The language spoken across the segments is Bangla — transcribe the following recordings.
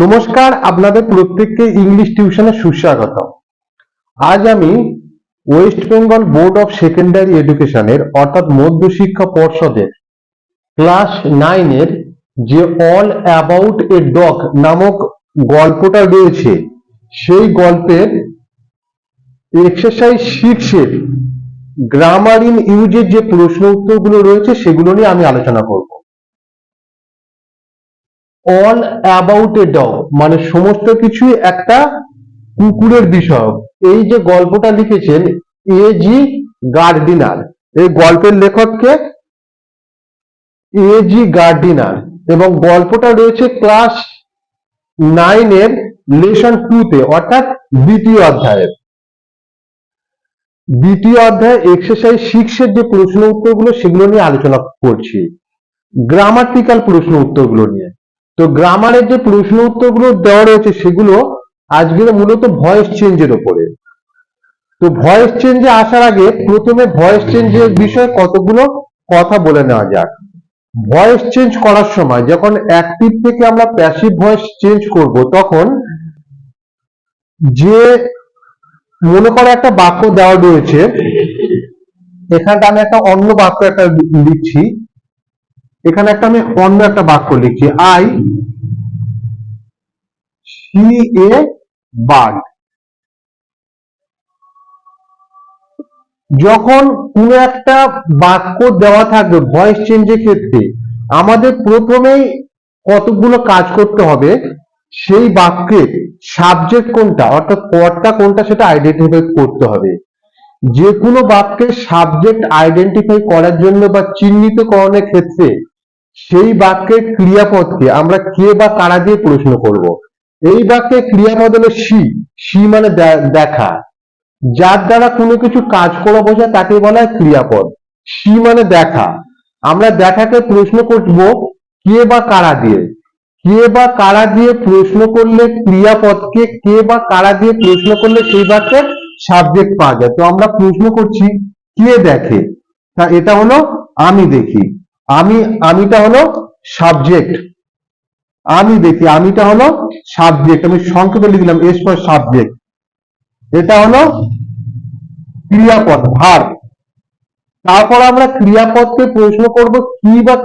নমস্কার, আপনাদের প্রত্যেককে ইংলিশ টিউশনে সুস্বাগত। আজ আমি West Bengal Board of Secondary এডুকেশনের অর্থাৎ মধ্যশিক্ষা পর্ষদের ক্লাস নাইনের যে অল অ্যাবাউট এ ডগ নামক গল্পটা রয়েছে, সেই গল্পের এক্সারসাইজ সিক্সের গ্রামার ইন ইউজের যে প্রশ্ন উত্তরগুলো রয়েছে, সেগুলো নিয়ে আমি আলোচনা করব। অল অ্যাবাউট এ ডগ মানে সমস্ত কিছুই একটা কুকুরের বিষয়। এই যে গল্পটা লিখেছেন এ জি গার্ডিনার এই গল্পের লেখককে এ জি গার্ডিনার এবং গল্পটা রয়েছে ক্লাস নাইনের লেসন টুতে, অর্থাৎ দ্বিতীয় অধ্যায়ের দ্বিতীয় অধ্যায় এক্সারসাইজ সিক্স এর যে প্রশ্ন উত্তরগুলো, সেগুলো নিয়ে আলোচনা করছি। গ্রামাটিক্যাল প্রশ্ন উত্তরগুলো নিয়ে। তো গ্রামারের যে প্রশ্ন উত্তরগুলো দেওয়া রয়েছে সেগুলো আজকের মূলত ভয়েস চেঞ্জের ওপরে তো ভয়েস চেঞ্জে আসার আগে প্রথমে ভয়েস চেঞ্জের বিষয়ে কতগুলো কথা বলে নেওয়া যাক। ভয়েস চেঞ্জ করার সময় যখন অ্যাক্টিভ থেকে আমরা প্যাসিভ ভয়েস চেঞ্জ করব, তখন যে মনে করো একটা বাক্য দেওয়া রয়েছে, এখানটা আমি একটা অন্য বাক্য একটা লিখছি এখানে একটা আমি অন্য একটা বাক্য লিখছি। I see a bird. যখন কোনো একটা বাক্য দেওয়া থাকবে ভয়েস চেঞ্জের ক্ষেত্রে, আমাদের প্রথমেই কতগুলো কাজ করতে হবে, সেই বাক্যের সাবজেক্ট কোনটা, অর্থাৎ কর্তা কোনটা সেটা আইডেন্টিফাই করতে হবে। যে কোনো বাক্যের সাবজেক্ট আইডেন্টিফাই করার জন্য বা চিহ্নিতকরণের ক্ষেত্রে সেই বাক্যের ক্রিয়াপদকে আমরা কে বা কারা দিয়ে প্রশ্ন করব? এই বাক্যের ক্রিয়াপদ হলো সি। সি মানে দেখা। যার দ্বারা কোনো কিছু কাজ করা বোঝায় তাকে বলা হয় ক্রিয়াপদ। সি মানে দেখা। আমরা দেখাকে প্রশ্ন করব কে বা কারা দিয়ে। কে বা কারা দিয়ে প্রশ্ন করলে ক্রিয়াপদকে কে বা কারা দিয়ে প্রশ্ন করলে সেই বাক্যের সাবজেক্ট পাওয়া যায়। তো আমরা প্রশ্ন করছি, কে দেখে? তা এটা হলো আমি দেখি। আমি, আমিটা হলো সাবজেক্ট আমি দেখি, আমিটা হলো সাবজেক্ট আমি সংক্ষেপে লিখলাম এস ফর সাবজেক্ট এটা হলো ক্রিয়াপদ, ভার। তারপর আমরা ক্রিয়াপদকে প্রশ্ন করব, কি বা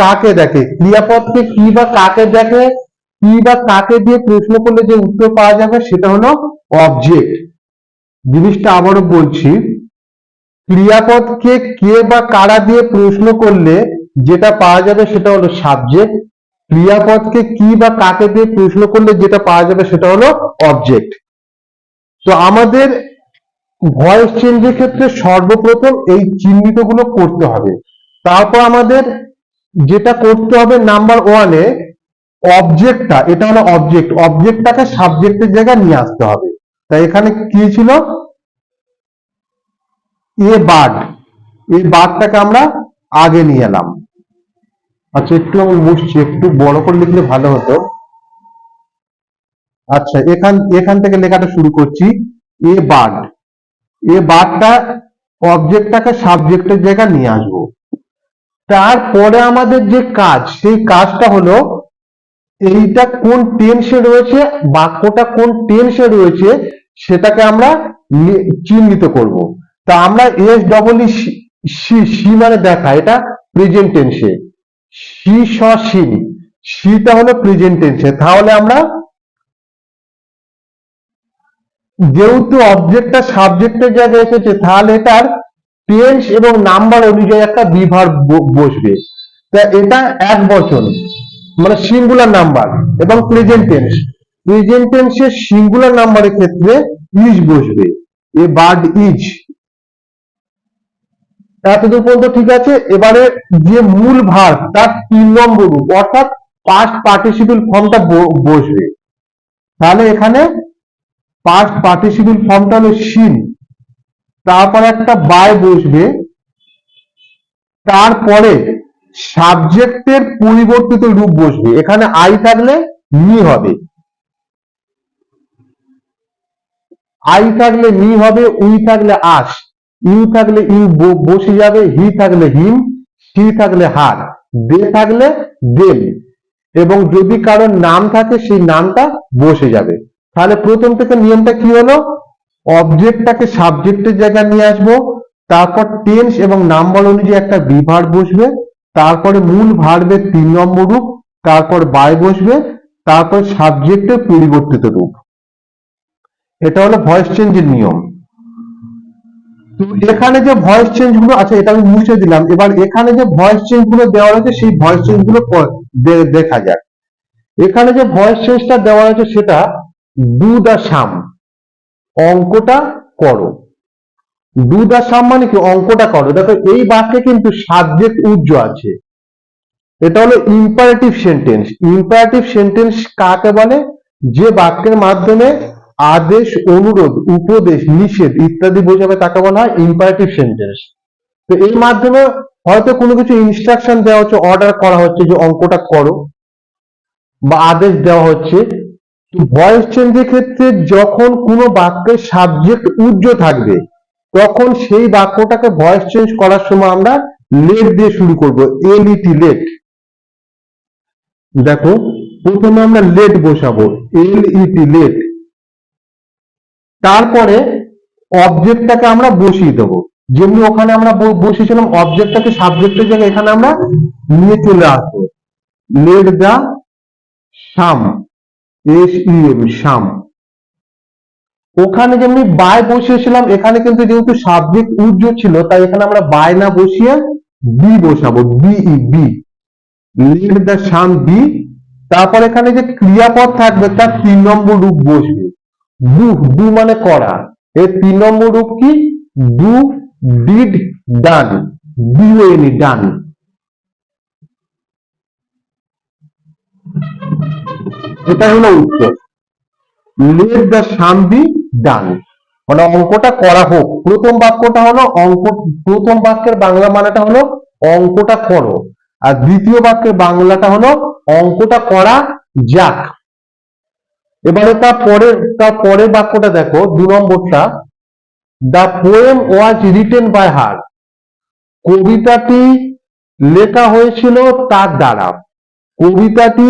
কাকে দেখে? ক্রিয়াপদকে কি বা কাকে দেখে? কি বা কাকে দিয়ে প্রশ্ন করলে যে উত্তর পাওয়া যাবে, সেটা হলো অবজেক্ট জিনিসটা আবারও বলছি, ক্রিয়াপদকে কে বা কারা দিয়ে প্রশ্ন করলে যেটা পাওয়া যাবে সেটা হলো সাবজেক্ট ক্রিয়াপদকে কি বা কাকে দিয়ে প্রশ্ন করলে যেটা পাওয়া যাবে সেটা হলো অবজেক্ট তো আমাদের ভয়েস চেঞ্জের ক্ষেত্রে সর্বপ্রথম এই চিহ্নিতগুলো করতে হবে। তারপর আমাদের যেটা করতে হবে নাম্বার ওয়ানে অবজেক্টটা এটা হলো অবজেক্ট অবজেক্টটাকে সাবজেক্টের জায়গায় নিয়ে আসতে হবে। তাই এখানে কি ছিল? এ বার্ড এই বার্ডটাকে আমরা আগে নিয়ে এলাম। আচ্ছা একটু আমি মুছছি, একটু বড় করে লিখলে ভালো হতো। আচ্ছা এখান এখান থেকে লেখাটা শুরু করছি। এ বার্ড এ বার্ডটা অবজেক্টটাকে সাবজেক্টের জায়গায় নিয়ে আসব। তারপরে আমাদের যে কাজ, সেই কাজটা হলো, এইটা কোন টেন্সে রয়েছে, বাক্যটা কোন টেন্সে রয়েছে, সেটাকে আমরা চিহ্নিত করব। তা আমরা এস ডবল সি মানে দেখা, এটা প্রেজেন্ট টেন্সে সি স হলো প্রেজেন্ট তাহলে আমরা যেহেতু অবজেক্টটা সাবজেক্টের জায়গায় এসেছে, তাহলে টেন্স এবং নাম্বার অনুযায়ী একটা বিভার বসবে। তা এটা এক বচন মানে সিঙ্গুলার নাম্বার এবং প্রেজেন্ট টেন্স প্রেজেন্ট টেন্সের সিঙ্গুলার নাম্বারের ক্ষেত্রে ইজ বসবে। এ বার্ড ইজ এতদূর পর্যন্ত ঠিক আছে। এবারে যে মূল ভার তার তিন নম্বর রূপ, অর্থাৎ পাস্ট পার্টিসিপল ফর্মটা বসবে। তাহলে এখানে পাস্ট পার্টিসিপল ফর্মটা হলো সিন তারপর একটা বাই বসবে। তারপরে সাবজেক্টের পরিবর্তিত রূপ বসবে। এখানে আই থাকলে মি হবে। আই থাকলে মি হবে, উই থাকলে আস ইউ থাকলে ইউ বসে যাবে, হি থাকলে হিম সি থাকলে হার, দে থাকলে দেম এবং যদি কারোর নাম থাকে, সেই নামটা বসে যাবে। তাহলে প্রথম থেকে নিয়মটা কি হলো? অবজেক্টটাকে সাবজেক্টের জায়গায় নিয়ে আসব, তারপর টেন্স এবং নাম্বার অনুযায়ী একটা বিভার বসবে, তারপরে মূল ভার্বের তিন নম্বর রূপ, তারপর বাই বসবে, তারপর সাবজেক্টের পরিবর্তিত রূপ। এটা হলো ভয়েস চেঞ্জের নিয়ম। তো এখানে যে ভয়েস চেঞ্জগুলো আছে, এটা আমি মুছে দিলাম। এবার এখানে যে ভয়েস চেঞ্জগুলো দেওয়া রয়েছে, সেই ভয়েস চেঞ্জগুলো দেখা যাক। এখানে যে ভয়েস চেঞ্জটা দেওয়া রয়েছে, সেটা ডু দা সাম অঙ্কটা করো। ডু দা সাম মানে কি? অঙ্কটা করো। দেখো, এই বাক্যে কিন্তু সাবজেক্ট উজ্জ আছে। এটা হলো ইম্পারেটিভ সেন্টেন্স ইম্পারেটিভ সেন্টেন্স কাকে বলে? যে বাক্যের মাধ্যমে আদেশ, অনুরোধ, উপদেশ, নিষেধ ইত্যাদি বোঝাবে তাকে বলা হয় ইম্পারেটিভ সেন্টেন্স তো এর মাধ্যমে হয়তো কোনো কিছু ইনস্ট্রাকশন দেওয়া হচ্ছে অর্ডার করা হচ্ছে যে অঙ্কটা করো বা আদেশ দেওয়া হচ্ছে। ভয়েস চেঞ্জের ক্ষেত্রে যখন কোনো বাক্যের সাবজেক্ট উজ্জ থাকবে, তখন সেই বাক্যটাকে ভয়েস চেঞ্জ করার সময় আমরা লেট দিয়ে শুরু করব এলইটি লেট দেখো, প্রথমে আমরা লেট বসাবো এলইটি লেট তারপরে অবজেক্টটাকে আমরা বসিয়ে দেবো। যেমনি ওখানে আমরা বসিয়েছিলাম অবজেক্টটাকে সাবজেক্টের জায়গায় এখানে আমরা নিয়ে চলে আসব। Let the sum S E M sum ওখানে যেমনি বাই বসিয়েছিলাম, এখানে কিন্তু যেহেতু সাবজেক্ট উজ্জ ছিল, তাই এখানে আমরা বাই না বসিয়ে বি বসাবো B E be let the sum be তারপর এখানে যে ক্রিয়াপদ থাকবে, তার তিন নম্বর রূপ বসবে। ডু ডু মানে করা। এর তিন নম্বর রূপ কি? Do did, done. D O N E done. এটা হলো উত্তর। Let the sum be done. মানে অঙ্কটা করা হোক। প্রথম বাক্যটা হলো অঙ্ক, প্রথম বাক্যের বাংলা মানেটা হলো অঙ্কটা করো। আর দ্বিতীয় বাক্যের বাংলাটা হলো অঙ্কটা করা যাক। এবারে তার পরের তার পরের বাক্যটা দেখো, দু নম্বরটা। The poem was written by her কবিতাটি লেখা হয়েছিল তার দ্বারা। কবিতাটি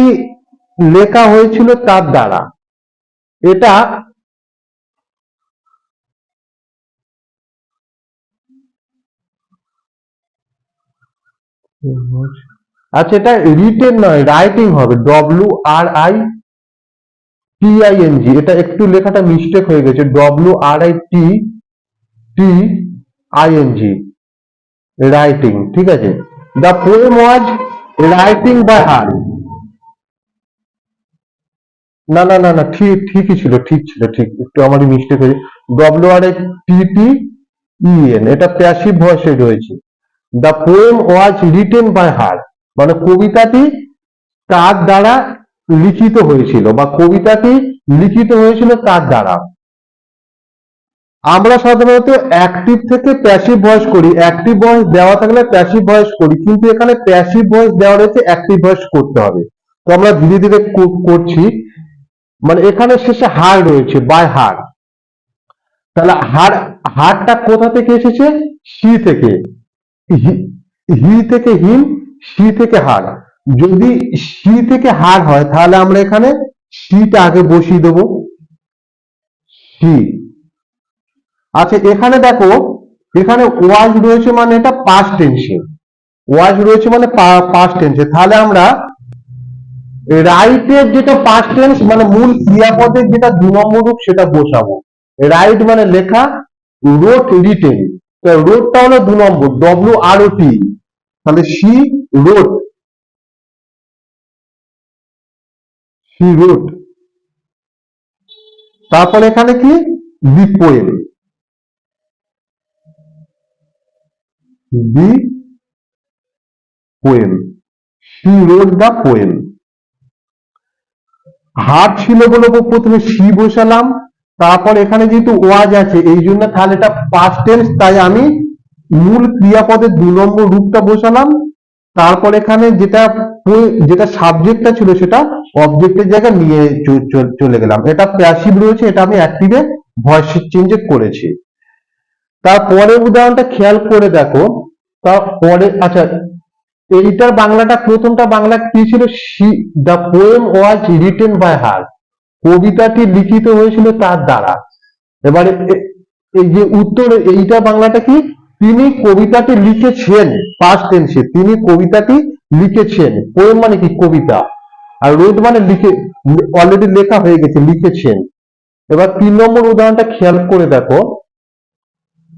লেখা হয়েছিল তার দ্বারা। এটা আচ্ছা এটা রিটেন নয় রাইটিং হবে। W R I T I N G এটা একটু লেখাটা মিস্টেক হয়ে গেছে W R I T T I N G writing ঠিক আছে? The poem was writing by her না না না না, ঠিক, ঠিকই ছিল, ঠিক ছিল, ঠিক, একটু আমারই মিস্টেক হয়েছে। W R I T T E N এটা প্যাসিভ ভয়েসে রয়েছে। The poem was written by her মানে কবিতাটি তার দ্বারা লিখিত হয়েছিল বা কবিতাটি লিখিত হয়েছিল তার দ্বারা। আমরা সাধারণত অ্যাক্টিভ থেকে প্যাসিভ ভয়েস করি। অ্যাক্টিভ ভয়েস দেওয়া থাকলে প্যাসিভ ভয়েস করি, কিন্তু এখানে প্যাসিভ ভয়েস দেওয়া রয়েছে অ্যাক্টিভ ভয়েস করতে হবে। তো আমরা ধীরে ধীরে করছি। মানে এখানে শেষে হার রয়েছে বাই হার। তাহলে হার, হারটা কোথা থেকে এসেছে? সি থেকে। হি- থেকে হিম, সি থেকে হার। যদি সি থেকে হার হয়, তাহলে আমরা এখানে সিটা আগে বসিয়ে দেবো। সি। আচ্ছা এখানে দেখো, এখানে ওয়াজ রয়েছে মানে এটা পাস্ট টেন্সে ওয়াজ রয়েছে মানে পাস্ট টেন্সে তাহলে আমরা রাইটের যেটা পাস্ট টেন্স মানে মূল ক্রিয়াপদের যেটা দু নম্বর রূপ, সেটা বসাবো। রাইট মানে লেখা রোট রিটেন রোডটা হলো দু নম্বর ডব্লিউ আর ও টি তাহলে সি রোট সি রোট তারপর এখানে কি? The poem the poem she wrote the poem হাত ছিল বলে প্রথমে সি বসালাম, তারপর এখানে যেহেতু ওয়াজ আছে, এই জন্য তাহলে এটা পাস্ট টেন্স তাই আমি মূল ক্রিয়াপদের দু নম্বর রূপটা বসালাম। তারপর এখানে যেটা যেটা সাবজেক্টটা ছিল সেটা অবজেক্টের জায়গায় নিয়ে চলে গেলাম। এটা প্যাসিভ রয়েছে, এটা আমি অ্যাক্টিভে ভয়েস চেঞ্জে করেছি। তারপরে উদাহরণটা খেয়াল করে দেখো। তারপরে আচ্ছা এইটার বাংলাটা, প্রথমটা বাংলা কি ছিল? The poem was written by her কবিতাটি লিখিত হয়েছিল তার দ্বারা। এবারে এই যে উত্তর, এইটা বাংলাটা কি? তিনি কবিতাটি লিখেছেন পাস্ট টেন্সে তিনি কবিতাটি লিখেছেন। পোয়েম মানে কি? কবিতা। আর রোড মানে লিখে অলরেডি লেখা হয়ে গেছে, লিখেছেন। এবার তিন নম্বর উদাহরণটা খেয়াল করে দেখো।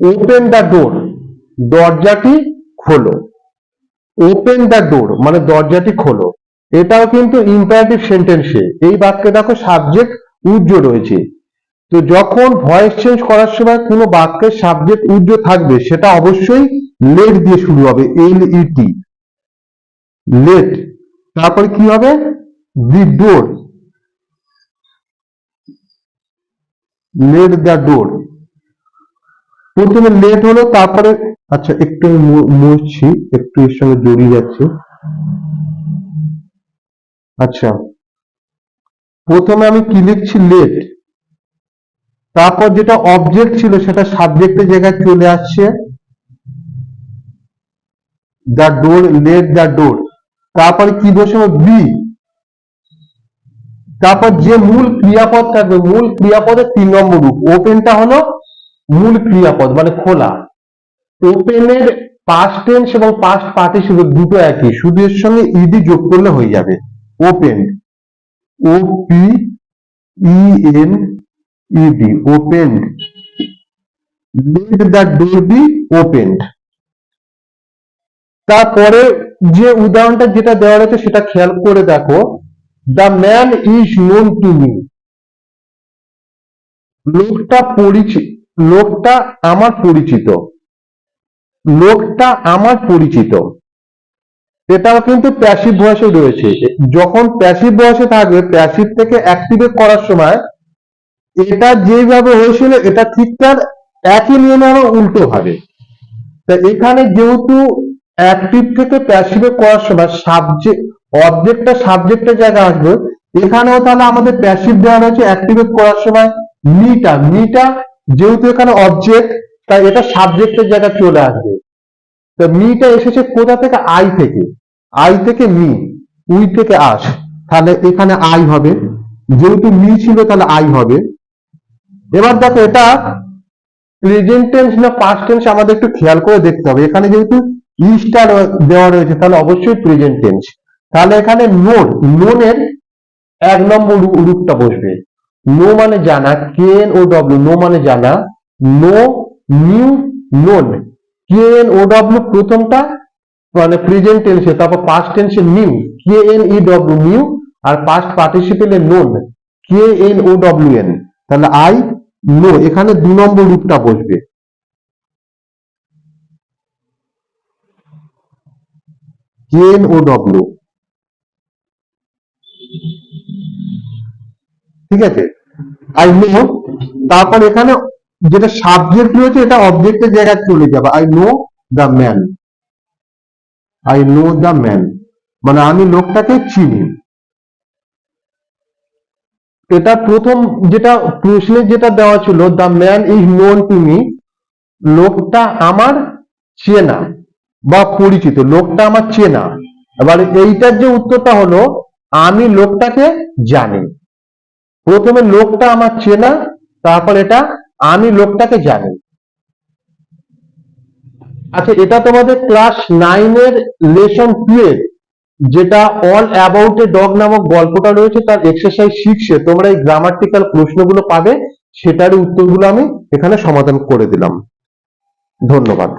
ওপেন দ্য ডোর দরজাটি খোলো। ওপেন দ্য ডোর মানে দরজাটি খোলো। এটাও কিন্তু ইম্পারেটিভ সেন্টেন্সে এই বাক্যে দেখো সাবজেক্ট উজ্জ রয়েছে। তো যখন ভয়েস চেঞ্জ করার সময় কোনো বাক্যের সাবজেক্ট উজ্জ থাকবে, সেটা অবশ্যই লেট দিয়ে শুরু হবে এল ইটি লেট তারপরে কি হবে? The door let the door প্রথমে লেট হলো, তারপরে আচ্ছা একটু আমি মু- মুছছি, একটু এর সঙ্গে জড়িয়ে যাচ্ছে। আচ্ছা প্রথমে আমি কি লিখছি? লেট তারপর যেটা অবজেক্ট ছিল সেটা সাবজেক্টের জায়গায় চলে আসছে। The door let the door তারপরে কি বসে বি তারপর যে মূল ক্রিয়াপদ থাকবে, মূল ক্রিয়াপদের তিন নম্বর রূপ। ওপেনটা হলো মূল ক্রিয়াপদ মানে খোলা। ওপেনের পাস্ট টেন্স এবং পাস্ট পার্টিসিপেট দুটো একই, শুধু এর সঙ্গে ইডি যোগ করলে হয়ে যাবে। Open O P E N E D open let the door be opened তারপরে যে উদাহরণটা যেটা দেওয়া রয়েছে সেটা খেয়াল করে দেখো। The man is known to me লোকটা পরিচিত লোকটা আমার পরিচিত। লোকটা আমার পরিচিত। এটাও কিন্তু প্যাসিভ ভয়েসে রয়েছে। যখন প্যাসিভ ভয়েসে থাকবে প্যাসিভ থেকে অ্যাক্টিভেট করার সময় এটা যেভাবে হয়েছিল, এটা ঠিক তার একই নিয়মে আবার উল্টো হবে। তা এখানে যেহেতু অ্যাক্টিভ থেকে প্যাসিভে করার সময় সাবজেক্ট অবজেক্টটা সাবজেক্টের জায়গায় আসবে, এখানেও তাহলে আমাদের প্যাসিভ দেওয়া রয়েছে অ্যাক্টিভেট করার সময় মিটা মিটা যেহেতু এখানে অবজেক্ট তাই এটা সাবজেক্টের জায়গায় চলে আসবে। তো মিটা এসেছে কোথা থেকে? আই থেকে। আই থেকে মি উই থেকে আস তাহলে এখানে আই হবে। যেহেতু মি ছিল, তাহলে আই হবে। এবার দেখো এটা প্রেজেন্ট টেন্স না পাস্ট টেন্স আমাদের একটু খেয়াল করে দেখতে হবে। এখানে যেহেতু ইস্টা দেওয়া রয়েছে, তাহলে অবশ্যই প্রেজেন্ট টেন্স তাহলে এখানে নোন নোনের এক নম্বর রূপটা বসবে। নো মানে জানা K N O W know মানে জানা। Know knew known K N O W প্রথমটা মানে প্রেজেন্ট টেন্সে তারপর পাস্ট টেন্সে knew K N E W knew আর past পার্টিসিপেলে known K N O W N তাহলে আই নো এখানে দু নম্বর রূপটা বসবে। কে এন ও ডব্লিউ ঠিক আছে? আই নো তারপর এখানে যেটা সাবজেক্ট রয়েছে, এটা অবজেক্টের জায়গায় চলে যাবে। I know the man I know the man মানে আমি লোকটাকে চিনি। এটা প্রথম যেটা প্রশ্নে যেটা দেওয়া ছিল, the man is known to me লোকটা আমার চেনা বা পরিচিত, লোকটা আমার চেনা এবার এইটার যে উত্তরটা হলো, আমি লোকটাকে জানি প্রথমে লোকটা আমার চেনা তারপর এটা, আমি লোকটাকে জানি আচ্ছা এটা তোমাদের ক্লাস নাইনের লেসন টুয়েলভ। যেটা অল অ্যাবাউট এ ডগ নামক গল্পটা রয়েছে, তার এক্সারসাইজ সিক্সে তোমরা এই গ্রামাটিক্যাল প্রশ্নগুলো পাবে, সেটার উত্তরগুলো আমি এখানে সমাধান করে দিলাম। ধন্যবাদ।